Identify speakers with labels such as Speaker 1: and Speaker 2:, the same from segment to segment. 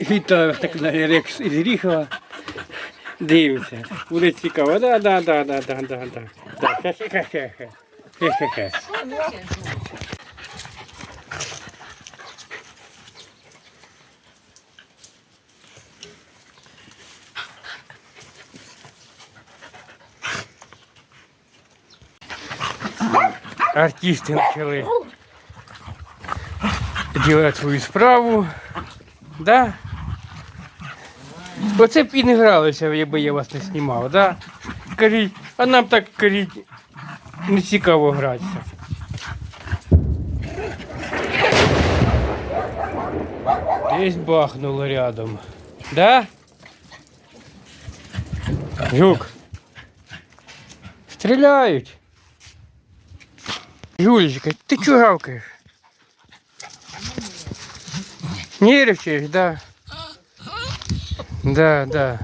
Speaker 1: Вітаю вас так на Рекс із Ріхова. Дивимося. Буде цікаво. Да, да, да, да, да, да, да. Да, хе-хе-хе-хе. Хе-хе-хе. Артисти почали делать свою справу. Да? Оце б і не гралося, якби я вас не знімав, да? Кажіть, а нам так кажіть, не цікаво гратися. Десь бахнуло рядом. Да? Жук. Стріляють. Юлечка, ти чого гавкаєш? Нервничаешь, да? Да, да.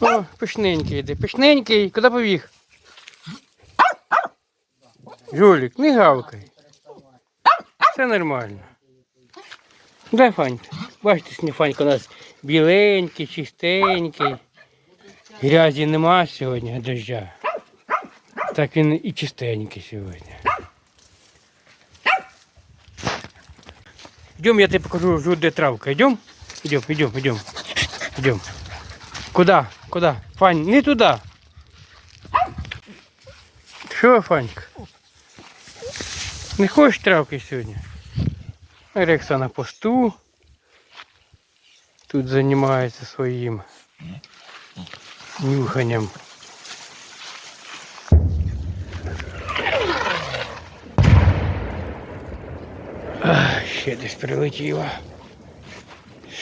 Speaker 1: О, пишненький йде. Пишненький, куди побіг? Жулік, не гавкай. Все нормально. Дай Фанька. Бачите, сьогодні Фанька у нас біленький, чистенький. Грязі нема сьогодні, дождя. Так він і чистенький сьогодні. Идем, я тебе покажу, где травка. Идем? Идем, идем, идем. Идем. Куда? Куда? Фань, не туда. Що, Фанька? Не хочеш травки сьогодні? Рекса на посту. Тут займається своїм нюханням. Ах, ще десь прилетіло.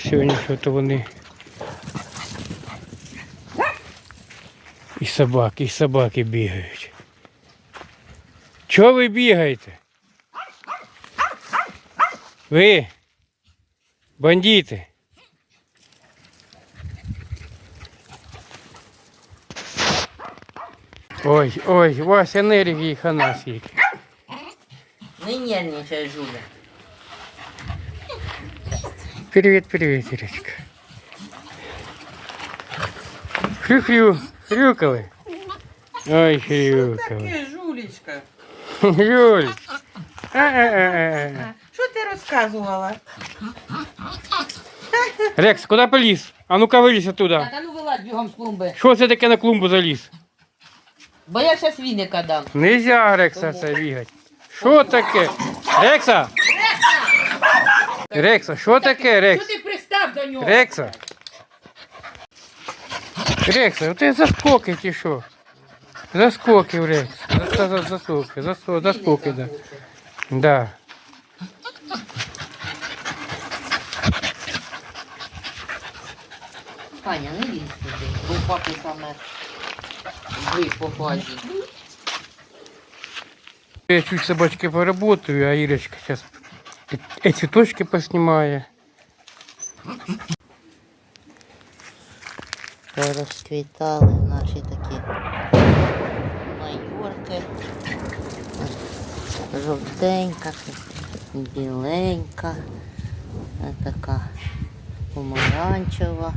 Speaker 1: Сьогодні що-то вони. собаки, і собаки бігають. Чого ви бігаєте? Ви? Бандити. Ой, ой, у вас енергії хана скільки.
Speaker 2: Не нервничай, Жуля.
Speaker 1: Привет, привет, Ирочка. Хрю-хрю, хрюкали. Ой, хрюкали.
Speaker 2: Таке, Жулечка.
Speaker 1: Юль.
Speaker 2: Що ти розказувала?
Speaker 1: Рекс, куди поліз? А ну-ка вилізь оттуда.
Speaker 2: Та ну вилазь бігом з клумби.
Speaker 1: Що це таке на клумбу заліз?
Speaker 2: Бо я зараз віника дам.
Speaker 1: Нельзя, Рекса, це бігати. Що таке? Рекса! Рекса, що таке, Рекс?
Speaker 2: ти пристав до нього?
Speaker 1: Рекса. Рекса, у тебе заскоки чи що? Заскоки, Рекс. За, за, заскоки, засо- заскоки, да. Да.
Speaker 2: Таня, не лізь туди, бо у папи саме ви по фазі.
Speaker 1: Я чуть собачки поработаю, а Ирочка сейчас эти точки поснимаю.
Speaker 2: Розквітали наші такі майорки. Жовтенька, біленька, така помаранчева.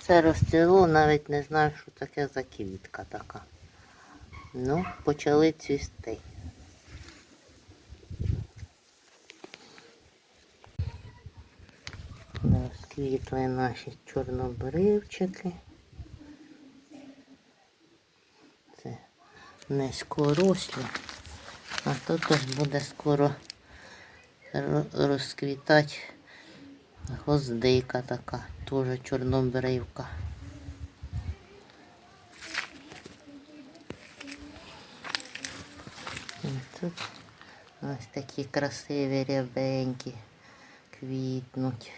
Speaker 2: Це розцвіло, навіть не знаю, що таке за квітка така. Ну, почали цвісти. Розквітли наші чорнобривчики. Це низькорослі. А тут ось буде скоро розквітати гвоздика така, теж чорнобривка. І тут ось такі красиві рябенькі квітнуть.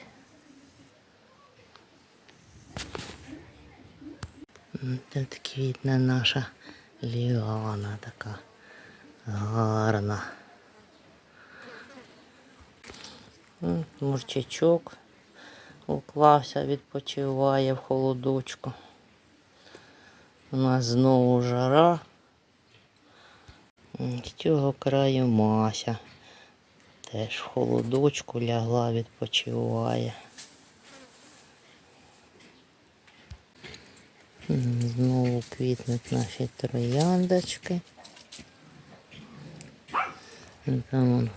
Speaker 2: Тут квітне наша ліана така гарна. Мурчачок уклався, відпочиває в холодочку. У нас знову жара. З цього краю Мася. теж в холодочку лягла, відпочиває. Знову квітнуть наші трояндочки. Ну, Там вон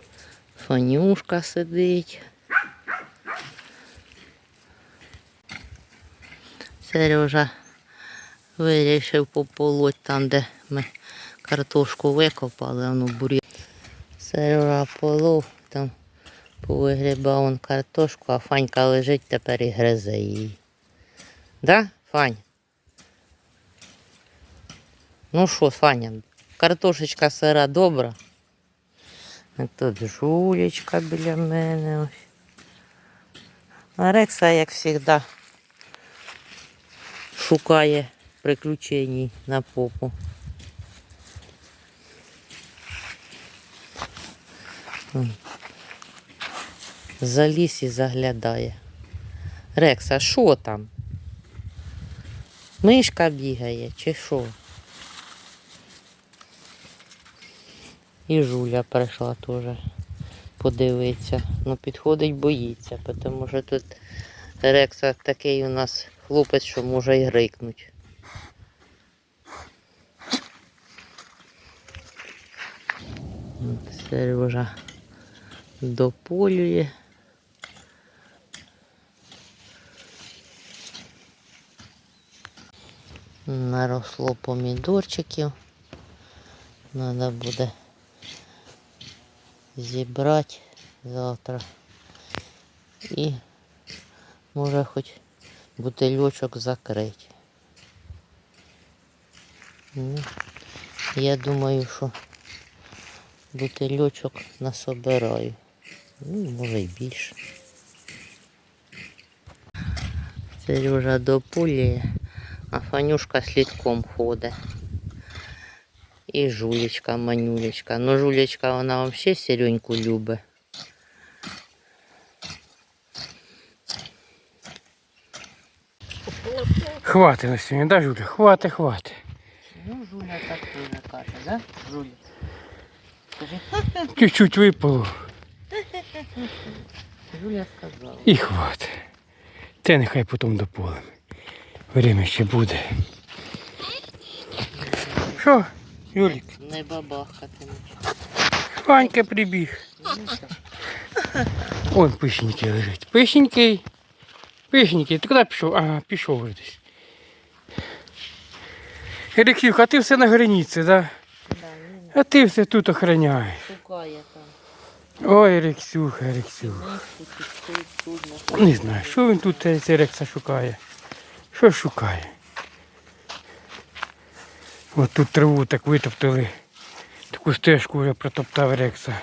Speaker 2: фанюшка сидить. Сережа вирішив пополоть там, де ми картошку викопали, воно бурі. Сережа полов, там повигрібав картошку, а Фанька лежить тепер і гризе її. Да, Фань? Ну що, Фаня, картошечка сира добра. Тут жулечка біля мене. А Рекса, як завжди, шукає приключень на попу. Заліз і заглядає. Рекса, що там? Мишка бігає чи що? І Жуля прийшла теж подивитися. Ну, підходить, боїться, тому що тут Рекса такий у нас хлопець, що може і грикнуть. Сережа дополює. Наросло помідорчиків. Треба буде зібрати завтра. І може хоч бутильочок закрити. Ну, я думаю, що бутильочок насобираю. Ну, може й більше. Сережа дополює, а Фанюшка слідком ходить. І жулечка, манюлечка. Ну, жулечка, вона взагалі сіреньку любить.
Speaker 1: Хватить на сьогодні, да, Жуля? Хватить, хватить.
Speaker 2: Ну, Жуля так теж каже, да? Жуля. Скажи,
Speaker 1: Чуть-чуть випало
Speaker 2: Жуля сказала.
Speaker 1: і хватить. Це нехай потім дополем. Время ще буде. Що, Юлік?
Speaker 2: Не бабахатимуть.
Speaker 1: Ванька прибіг. Он пишенький лежить. Пишенький. Пишенький. Ти куди пішов? Ага, пішов десь. Ериксюха, а ти все на границі, да? А ти все тут охороняєш.
Speaker 2: шукає там.
Speaker 1: Ой,
Speaker 2: тут. на-
Speaker 1: Не знаю, що він тут цей Рекса шукає. Що шукає? От тут траву так витоптали. Таку стежку вже протоптав Рекса.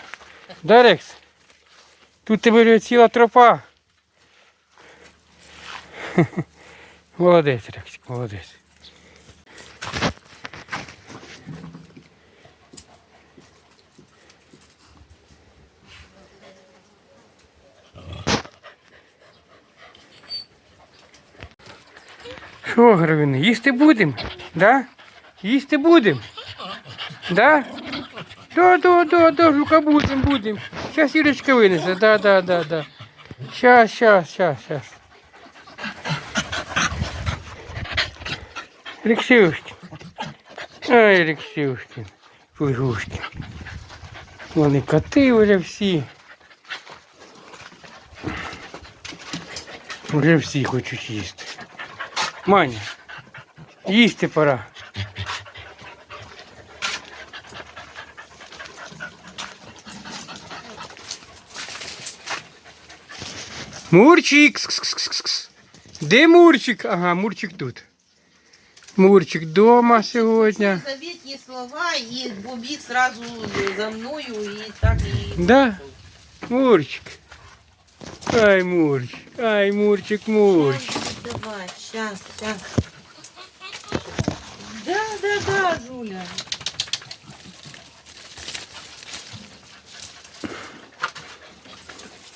Speaker 1: Да, Рекс? Тут тебе ціла тропа. Молодець, Рексик, молодець. Що, Гравини, їсти будемо? Да? Їсти будемо? Да? Да, да, да, да, жука будем, будем. Сейчас Ирочка вынесет, да, да, да, да. Сейчас, сейчас, сейчас, сейчас. Алексеюшкин. Ай, Алексеюшкин. Плюшкин. Вони коти вже всі. Вже всі хочуть їсти. Маня, їсти пора. Мурчик. Кс-кс-кс-кс. Де Мурчик? Ага, Мурчик тут. Мурчик дома сьогодні.
Speaker 2: Заветні слова і побіг сразу за мною і так і.
Speaker 1: Да? Мурчик. Ай, Мурчик. Ай, Мурчик, Мурчик.
Speaker 2: Давай, щас, щас. Да, да, да, Жуля.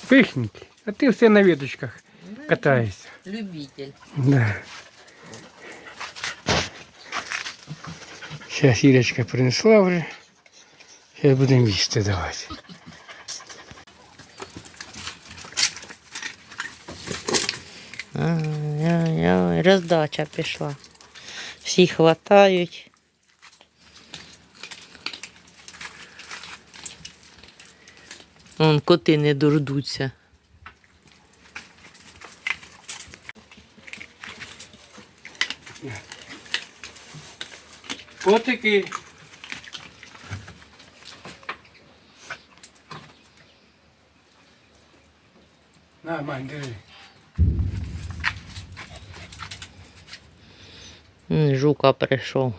Speaker 1: Пишненький. А ты все на веточках ну, катаєшся.
Speaker 2: Любитель.
Speaker 1: Да. Сейчас Ірочка принесла вже. Сейчас будемо їсти
Speaker 2: давать. Роздача пішла. Всі хватають. Вон коти не дурдуться.
Speaker 1: Котики. На, мань, держи.
Speaker 2: Жука прийшов.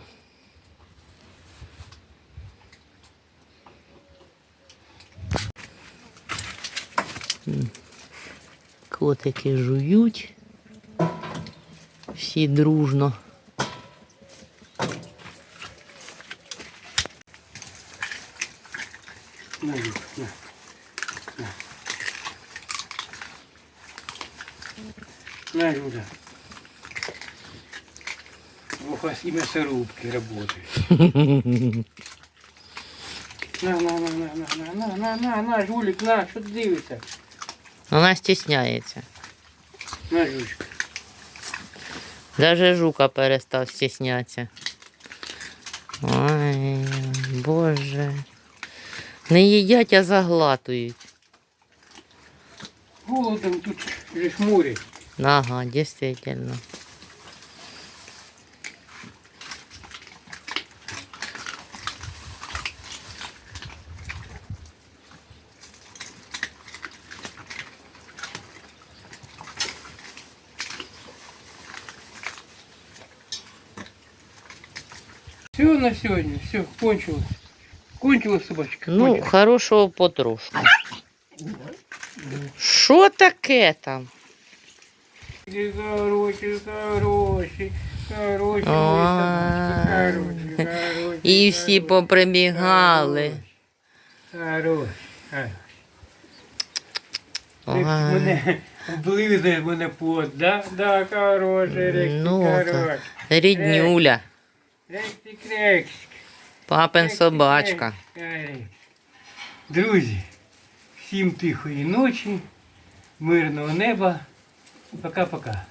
Speaker 2: Котики жують. Всі дружно.
Speaker 1: На, Люк, на. На. Люда. Ох, вас и мясорубки работают. На, на, на, на, на, на, на, на, на, на, жулик, на, що ти дивишся?
Speaker 2: Вона стісняється.
Speaker 1: На, жучка.
Speaker 2: Даже жука перестав стіснятися. Ой, Боже. Не їдять, а заглатують.
Speaker 1: Голодом тут ж море.
Speaker 2: Ага, дійсно.
Speaker 1: Все на сегодня, все, кончилось. Кончилась собачка.
Speaker 2: Ну,
Speaker 1: кончилась.
Speaker 2: хорошого потрошку. Що таке там? Короче,
Speaker 1: короче, короче, короче,
Speaker 2: І всі поприбігали. Короче,
Speaker 1: мене пот, да? Да, короче, ну, рексик,
Speaker 2: ну,
Speaker 1: короче.
Speaker 2: Ріднюля.
Speaker 1: Рексик, рексик.
Speaker 2: Папин собачка.
Speaker 1: Друзі всім тихої ночі, мирного неба. Пока-пока.